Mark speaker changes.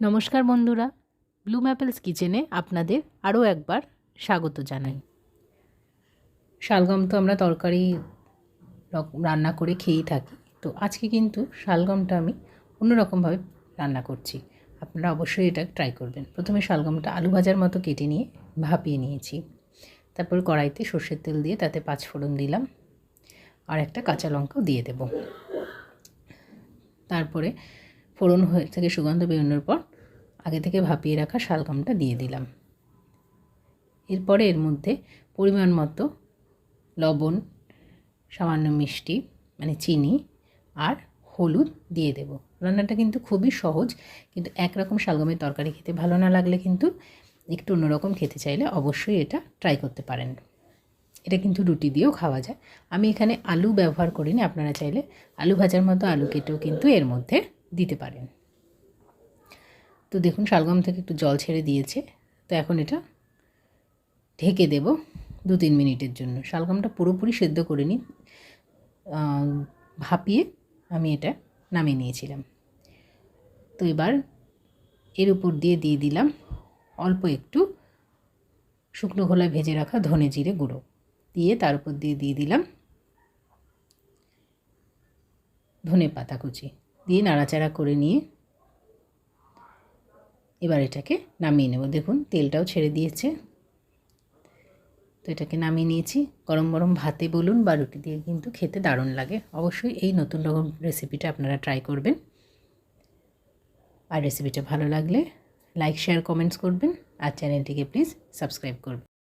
Speaker 1: নমস্কার বন্ধুরা ব্লু ম্যাপেলস কিচেনে আপনাদের আরও একবার স্বাগত জানাই। শালগম তো আমরা তরকারি রান্না করে খেয়েই থাকি, তো আজকে কিন্তু শালগমটা আমি অন্যরকমভাবে রান্না করছি। আপনারা অবশ্যই এটা ট্রাই করবেন। প্রথমে শালগমটা আলু ভাজার মতো কেটে নিয়ে ভাপিয়ে নিয়েছি। তারপর কড়াইতে সর্ষের তেল দিয়ে তাতে পাঁচ ফোড়ন দিলাম আর একটা কাঁচা লঙ্কাও দিয়ে দেব। তারপরে ফোড়ন হয়ে থেকে সুগন্ধ বেরোনোর পর আগে থেকে ভাপিয়ে রাখা শালগমটা দিয়ে দিলাম। এরপরে এর মধ্যে পরিমাণ মতো লবণ, সামান্য মিষ্টি মানে চিনি আর হলুদ দিয়ে দেব। রান্নাটা কিন্তু খুবই সহজ, কিন্তু একরকম শালগমের তরকারি খেতে ভালো না লাগলে কিন্তু একটু অন্যরকম খেতে চাইলে অবশ্যই এটা ট্রাই করতে পারেন। এটা কিন্তু রুটি দিয়েও খাওয়া যায়। আমি এখানে আলু ব্যবহার করিনি, আপনারা চাইলে আলু ভাজার মতো আলু কেটেও কিন্তু এর মধ্যে দিতে পারেন। তো দেখুন শালগম থেকে একটু জল ছেড়ে দিয়েছে। তো এখন এটা ঢেকে দেব দু তিন মিনিটের জন্য। শালগমটা পুরোপুরি সেদ্ধ করে আহ, ভাপিয়ে আমি এটা নামিয়ে নিয়েছিলাম। তো এবার এর উপর দিয়ে দিয়ে দিলাম অল্প একটু শুকনো খোলায় ভেজে রাখা ধনে জিরে গুঁড়ো। দিয়ে তার উপর দিয়ে দিয়ে দিলাম ধনে পাতা কুচি। দিয়ে নাড়াচাড়া করে নিয়ে এবার এটাকে নামিয়ে নেব। দেখুন, তেলটাও ছেড়ে দিয়েছে। তো এটাকে নামিয়ে নিয়েছি। গরম গরম ভাতে বলুন বা রুটি দিয়ে কিন্তু খেতে দারুণ লাগে। অবশ্যই এই নতুন রকম রেসিপিটা আপনারা ট্রাই করবেন। আর রেসিপিটা ভালো লাগলে লাইক শেয়ার কমেন্টস করবেন। আর চ্যানেলটিকে প্লিজ সাবস্ক্রাইব করবেন।